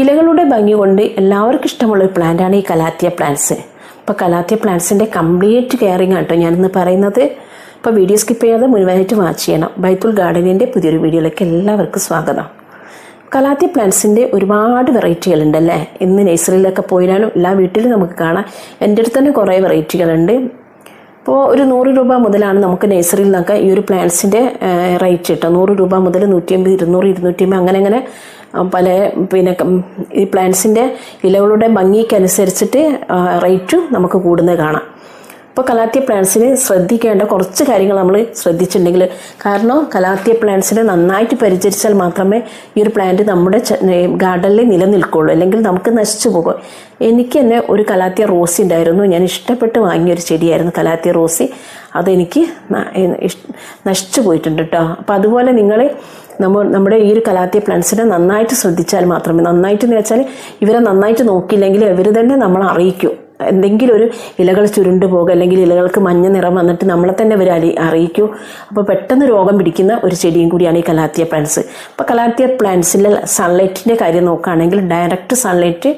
ഇലകളുടെ ഭംഗി കൊണ്ട് എല്ലാവർക്കും ഇഷ്ടമുള്ള ഒരു പ്ലാന്റാണ് ഈ കലാത്തിയ പ്ലാന്റ്സ് ഇപ്പോൾ കലാത്തിയ പ്ലാന്റ്സിന്റെ കംപ്ലീറ്റ് കെയറിങ് ആട്ടോ ഞാനിന്ന് പറയുന്നത്. ഇപ്പോൾ വീഡിയോ സ്കിപ്പ് ചെയ്യാതെ മുഴുവനായിട്ട് വാച്ച് ചെയ്യണം. ബൈത്തുൽ ഗാർഡനിന്റെ പുതിയൊരു വീഡിയോയിലേക്ക് എല്ലാവർക്കും സ്വാഗതം. കലാത്തിയ പ്ലാന്റ്സിന്റെ ഒരുപാട് വെറൈറ്റികളുണ്ടല്ലേ ഇന്ന് നഴ്സറിയിലൊക്കെ പോയാലും എല്ലാ വീട്ടിലും നമുക്ക് കാണാം. എന്റെ അടുത്ത് തന്നെ കുറേ വെറൈറ്റികളുണ്ട് ഇപ്പോൾ ഒരു നൂറ് രൂപ മുതലാണ് നമുക്ക് നഴ്സറിയിൽ നിന്നൊക്കെ ഈ ഒരു പ്ലാന്റ്സിന്റെ റേറ്റ് കിട്ടുക നൂറ് രൂപ മുതൽ നൂറ്റിയമ്പത് ഇരുന്നൂറ് ഇരുന്നൂറ്റിയമ്പത് അങ്ങനെ അങ്ങനെ പല പിന്നെ ഈ പ്ലാന്റ്സിന്റെ ഇലകളുടെ ഭംഗിക്കനുസരിച്ചിട്ട് റേറ്റും നമുക്ക് കൂടുന്നത് കാണാം. ഇപ്പോൾ കലാത്തിയ പ്ലാന്റ്സിന് ശ്രദ്ധിക്കേണ്ട കുറച്ച് കാര്യങ്ങൾ നമ്മൾ ശ്രദ്ധിച്ചിട്ടുണ്ടെങ്കിൽ കാരണം കലാത്തിയ പ്ലാന്റ്സിനെ നന്നായിട്ട് പരിചരിച്ചാൽ മാത്രമേ ഈ ഒരു പ്ലാന്റ് നമ്മുടെ ഗാർഡനിൽ നിലനിൽക്കുള്ളൂ. അല്ലെങ്കിൽ നമുക്ക് നശിച്ചു പോകും. എനിക്ക് തന്നെ ഒരു കലാത്തിയ റോസി ഉണ്ടായിരുന്നു ഞാൻ ഇഷ്ടപ്പെട്ട് വാങ്ങിയ ഒരു ചെടിയായിരുന്നു കലാത്തിയ റോസി അതെനിക്ക് നശിച്ചു പോയിട്ടുണ്ട് കേട്ടോ അപ്പോൾ അതുപോലെ നിങ്ങൾ നമ്മൾ നമ്മുടെ ഈ ഒരു കലാത്തിയ പ്ലാന്റ്സിനെ നന്നായിട്ട് ശ്രദ്ധിച്ചാൽ മാത്രമേ നന്നായിട്ട് എന്ന് വെച്ചാൽ ഇവരെ നന്നായിട്ട് നോക്കിയില്ലെങ്കിൽ ഇവർ തന്നെ നമ്മൾ അറിയിക്കും. എന്തെങ്കിലും ഒരു ഇലകൾ ചുരുണ്ടു പോകുക അല്ലെങ്കിൽ ഇലകൾക്ക് മഞ്ഞ നിറം വന്നിട്ട് നമ്മളെ തന്നെ അറി അറിയിക്കൂ. അപ്പോൾ പെട്ടെന്ന് രോഗം പിടിക്കുന്ന ഒരു ചെടിയും കൂടിയാണ് ഈ കലാത്തിയ പ്ലാന്റ്സ് അപ്പോൾ കലാത്തിയ പ്ലാന്റ്സിന്റെ സൺലൈറ്റിന്റെ കാര്യം നോക്കുകയാണെങ്കിൽ ഡയറക്റ്റ് സൺലൈറ്റ്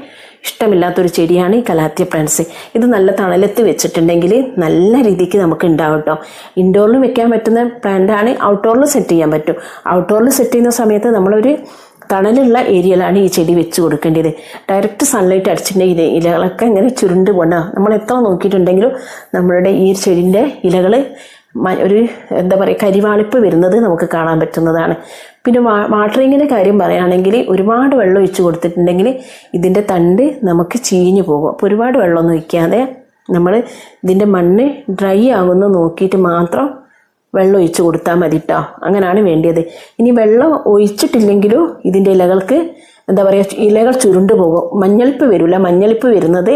ഇഷ്ടമില്ലാത്തൊരു ചെടിയാണ് ഈ കലാത്തിയ പ്ലാന്റ്സ് ഇത് നല്ല തണലത്ത് വെച്ചിട്ടുണ്ടെങ്കിൽ നല്ല രീതിക്ക് നമുക്ക് ഉണ്ടാവും കേട്ടോ ഇൻഡോറിൽ വെക്കാൻ പറ്റുന്ന പ്ലാന്റാണ് ഔട്ട്ഡോറിൽ സെറ്റ് ചെയ്യാൻ പറ്റും. ഔട്ട്ഡോറിൽ സെറ്റ് ചെയ്യുന്ന സമയത്ത് നമ്മളൊരു തണലുള്ള ഏരിയയിലാണ് ഈ ചെടി വെച്ച് കൊടുക്കേണ്ടത്. ഡയറക്റ്റ് സൺലൈറ്റ് അടിച്ചിട്ടുണ്ടെങ്കിൽ ഇലകളൊക്കെ ഇങ്ങനെ ചുരുണ്ട് പോകണ്ട നമ്മൾ എത്ര നോക്കിയിട്ടുണ്ടെങ്കിലും നമ്മളുടെ ഈ ചെടിന്റെ ഇലകൾ ഒരു എന്താ പറയുക കരിവാളിപ്പ് വരുന്നത് നമുക്ക് കാണാൻ പറ്റുന്നതാണ്. പിന്നെ വാട്ടറിങ്ങിന്റെ കാര്യം പറയുകയാണെങ്കിൽ ഒരുപാട് വെള്ളം ഒഴിച്ച് കൊടുത്തിട്ടുണ്ടെങ്കിൽ ഇതിന്റെ തണ്ട് നമുക്ക് ചീഞ്ഞു പോകും. അപ്പോൾ ഒരുപാട് വെള്ളമൊന്നും ഒഴിക്കാതെ നമ്മൾ ഇതിന്റെ മണ്ണ് ഡ്രൈ ആകുന്ന നോക്കിയിട്ട് മാത്രം വെള്ളം ഒഴിച്ച് കൊടുത്താൽ മതി കേട്ടോ അങ്ങനെയാണ് വേണ്ടത് ഇനി വെള്ളം ഒഴിച്ചിട്ടില്ലെങ്കിലും ഇതിന്റെ ഇലകൾക്ക് എന്താ പറയുക ഇലകൾ ചുരുണ്ടു പോകും. മഞ്ഞളിപ്പ് വരില്ല മഞ്ഞളിപ്പ് വരുന്നത്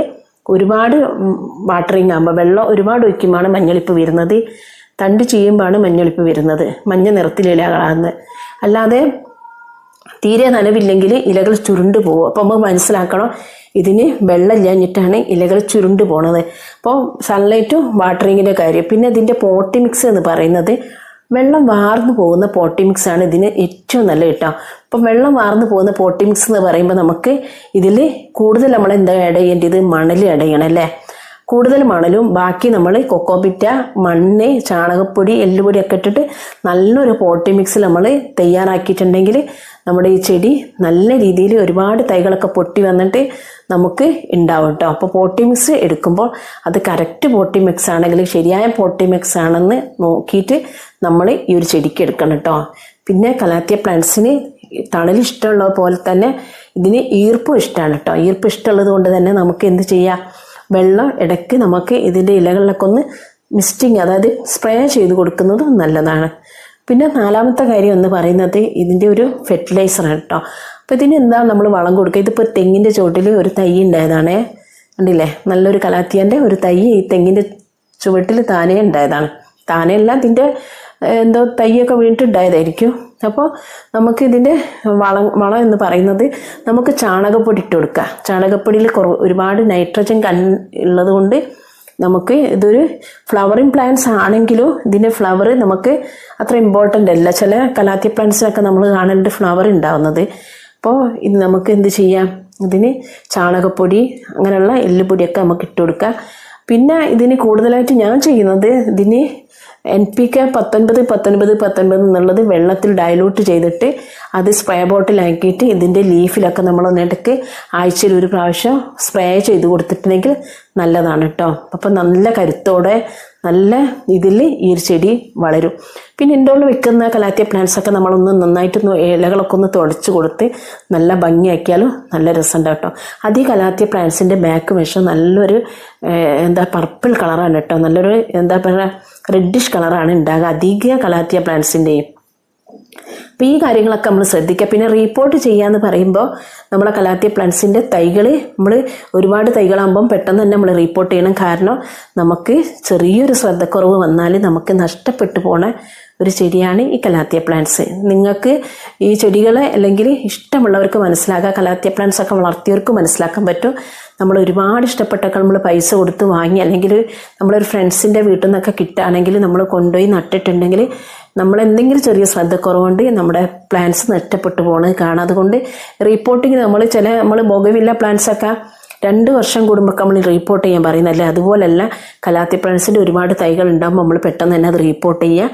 ഒരുപാട് വാട്ടറിങ് ആകുമ്പോൾ വെള്ളം ഒരുപാട് ഒഴിക്കുമ്പോഴാണ് മഞ്ഞളിപ്പ് വരുന്നത്. തണ്ട് ചെയ്യുമ്പോഴാണ് മഞ്ഞളിപ്പ് വരുന്നത്. മഞ്ഞ നിറത്തിൽ ഇലകളാകുന്നത് അല്ലാതെ തീരെ നനവില്ലെങ്കിൽ ഇലകൾ ചുരുണ്ട് പോകും. അപ്പോൾ നമ്മൾ മനസ്സിലാക്കണം ഇതിന് വെള്ളം ഇല്ലാഞ്ഞിട്ടാണ് ഇലകൾ ചുരുണ്ട് പോണത്. അപ്പോൾ സൺലൈറ്റും വാട്ടറിങ്ങിന്റെ കാര്യം. പിന്നെ ഇതിന്റെ പോട്ടി മിക്സ് എന്ന് പറയുന്നത് വെള്ളം വാർന്നു പോകുന്ന പോട്ടി മിക്സ് ആണ് ഇതിന് ഏറ്റവും നല്ല കേട്ടോ അപ്പം വെള്ളം വാർന്നു പോകുന്ന പോട്ടി മിക്സ് എന്ന് പറയുമ്പോൾ നമുക്ക് ഇതിൽ കൂടുതൽ നമ്മൾ എന്താ ആഡ് ചെയ്യേണ്ടത്? മണൽ ആഡ് അല്ലേ? കൂടുതൽ മണലും ബാക്കി നമ്മൾ കൊക്കോപിറ്റ മണ്ണ് ചാണകപ്പൊടി എല്ലുപൊടി ഒക്കെ ഇട്ടിട്ട് നല്ലൊരു പോട്ടി മിക്സ് നമ്മൾ തയ്യാറാക്കിയിട്ടുണ്ടെങ്കിൽ നമ്മുടെ ഈ ചെടി നല്ല രീതിയിൽ ഒരുപാട് തൈകളൊക്കെ പൊട്ടി വന്നിട്ട് നമുക്ക് ഉണ്ടാവും കേട്ടോ അപ്പോൾ പോട്ടി മിക്സ് എടുക്കുമ്പോൾ അത് കറക്റ്റ് പോട്ടി മിക്സ് ആണെങ്കിൽ ശരിയായ പോട്ടി മിക്സ് ആണെന്ന് നോക്കിയിട്ട് നമ്മൾ ഈ ഒരു ചെടിക്ക് എടുക്കണം കേട്ടോ പിന്നെ കലാത്തിയ പ്ലാന്റ്സിന് തണൽ ഇഷ്ടമുള്ള പോലെ തന്നെ ഇതിന് ഈർപ്പും ഇഷ്ടമാണ് കേട്ടോ ഈർപ്പം ഇഷ്ടമുള്ളത് കൊണ്ട് തന്നെ നമുക്ക് എന്ത് ചെയ്യാം? വെള്ളം ഇടയ്ക്ക് നമുക്ക് ഇതിന്റെ ഇലകളിലൊക്കെ ഒന്ന് മിസ്റ്റിങ് അതായത് സ്പ്രേ ചെയ്ത് കൊടുക്കുന്നത് നല്ലതാണ്. പിന്നെ നാലാമത്തെ കാര്യം എന്ന് പറയുന്നത് ഇതിന്റെ ഒരു ഫെർട്ടിലൈസറാണ് കേട്ടോ. അപ്പോൾ ഇതിന് എന്താ നമ്മൾ വളം കൊടുക്കുക? ഇതിപ്പോൾ തെങ്ങിന്റെ ചുവട്ടിൽ ഒരു തൈ ഉണ്ടായതാണേ. കണ്ടില്ലേ? നല്ലൊരു കലാത്തിയന്റെ ഒരു തൈ ഈ തെങ്ങിന്റെ ചുവട്ടിൽ താനേ ഉണ്ടായതാണ്. താനേ അല്ല ഇതിന്റെ എന്തോ തൈയൊക്കെ വീണിട്ടുണ്ടായതായിരിക്കും അപ്പോൾ നമുക്ക് ഇതിന്റെ വളം വളം എന്ന് പറയുന്നത് നമുക്ക് ചാണകപ്പൊടി ഇട്ട് കൊടുക്കുക ചാണകപ്പൊടിയിൽ കുറവ് ഒരുപാട് നൈട്രജൻ കൺ ഉള്ളത് കൊണ്ട് നമുക്ക് ഇതൊരു ഫ്ലവറിങ് പ്ലാന്റ്സ് ആണെങ്കിലും ഇതിന്റെ ഫ്ലവർ നമുക്ക് അത്ര ഇമ്പോർട്ടന്റ് അല്ല. ചില കലാത്തി പ്ലാന്റ്സിനൊക്കെ നമ്മൾ കാണേണ്ട ഫ്ലവർ ഉണ്ടാവുന്നത്. അപ്പോൾ ഇത് നമുക്ക് എന്ത് ചെയ്യാം? ഇതിന് ചാണകപ്പൊടി അങ്ങനെയുള്ള എല്ലുപൊടിയൊക്കെ നമുക്ക് ഇട്ട് കൊടുക്കാം. പിന്നെ ഇതിന് കൂടുതലായിട്ട് ഞാൻ ചെയ്യുന്നത് ഇതിന് എൻ പി കെ പത്തൊൻപത് പത്തൊൻപത് പത്തൊൻപത് എന്നുള്ളത് വെള്ളത്തിൽ ഡയലൂട്ട് ചെയ്തിട്ട് അത് സ്പ്രേ ബോട്ടിലാക്കിയിട്ട് ഇതിന്റെ ലീഫിലൊക്കെ നമ്മൾ ഒന്നിടയ്ക്ക് ആഴ്ചയിൽ ഒരു പ്രാവശ്യം സ്പ്രേ ചെയ്ത് കൊടുത്തിട്ടുണ്ടെങ്കിൽ നല്ലതാണ് കേട്ടോ അപ്പം നല്ല കരുത്തോടെ നല്ല ഇതിൽ ഈ ഒരു ചെടി വളരും. പിന്നെ ഇൻഡോറിൽ വെക്കുന്ന കലാത്തിയ പ്ലാന്റ്സ് ഒക്കെ നമ്മളൊന്ന് നന്നായിട്ടൊന്ന് ഇലകളൊക്കെ ഒന്ന് തുടച്ച് കൊടുത്ത് നല്ല ഭംഗിയാക്കിയാലും നല്ല രസമുണ്ടാവും കേട്ടോ. അത് ഈ കലാത്തിയ പ്ലാന്റ്സിന്റെ ബാക്ക് വശം നല്ലൊരു എന്താ പർപ്പിൾ കളറാണ് കേട്ടോ നല്ലൊരു എന്താ പറയുക റെഡിഷ് കളറാണ് ഉണ്ടാകുക. അധിക കലാത്തിയ പ്ലാന്റ്സിന്റെയും അപ്പോൾ ഈ കാര്യങ്ങളൊക്കെ നമ്മൾ ശ്രദ്ധിക്കുക. പിന്നെ റീപ്പോർട്ട് ചെയ്യുക ചെയ്യാന്ന് പറയുമ്പോൾ നമ്മളെ കലാത്തിയ പ്ലാന്റ്സിന്റെ തൈകൾ നമ്മൾ ഒരുപാട് തൈകളാകുമ്പം പെട്ടെന്ന് തന്നെ നമ്മൾ റീപ്പോർട്ട് ചെയ്യണം. കാരണം നമുക്ക് ചെറിയൊരു ശ്രദ്ധക്കുറവ് വന്നാൽ നമുക്ക് നഷ്ടപ്പെട്ടു പോണ ഒരു ചെടിയാണ് ഈ കലാത്തിയ പ്ലാന്റ്സ് നിങ്ങൾക്ക് ഈ ചെടികളെ അല്ലെങ്കിൽ ഇഷ്ടമുള്ളവർക്ക് മനസ്സിലാക്കാം കലാത്തിയ പ്ലാന്റ്സ് ഒക്കെ വളർത്തിയവർക്ക് മനസ്സിലാക്കാൻ പറ്റും. നമ്മൾ ഒരുപാട് ഇഷ്ടപ്പെട്ടൊക്കെ നമ്മൾ പൈസ കൊടുത്ത് വാങ്ങി അല്ലെങ്കിൽ നമ്മളൊരു ഫ്രണ്ട്സിന്റെ വീട്ടിൽ നിന്നൊക്കെ കിട്ടുകയാണെങ്കിൽ നമ്മൾ കൊണ്ടുപോയി നട്ടിട്ടുണ്ടെങ്കിൽ നമ്മൾ എന്തെങ്കിലും ചെറിയ ശ്രദ്ധക്കുറവുണ്ട് നമ്മുടെ പ്ലാന്റ്സ് നഷ്ടപ്പെട്ടു പോകുന്നത് കാണാം. അതുകൊണ്ട് റിപ്പോർട്ടിങ് നമ്മൾ ചില നമ്മൾ ബൊഗവില്ല പ്ലാന്റ്സൊക്കെ രണ്ട് വർഷം കൂടുമ്പോൾ നമ്മൾ റീപ്പോർട്ട് ചെയ്യാൻ പറയുന്നതല്ലേ? അതുപോലല്ല കലാത്തി പ്ലാന്റ്സിന്റെ ഒരുപാട് തൈകൾ ഉണ്ടാകുമ്പോൾ നമ്മൾ പെട്ടെന്ന് തന്നെ അത് റീപ്പോർട്ട് ചെയ്യുക.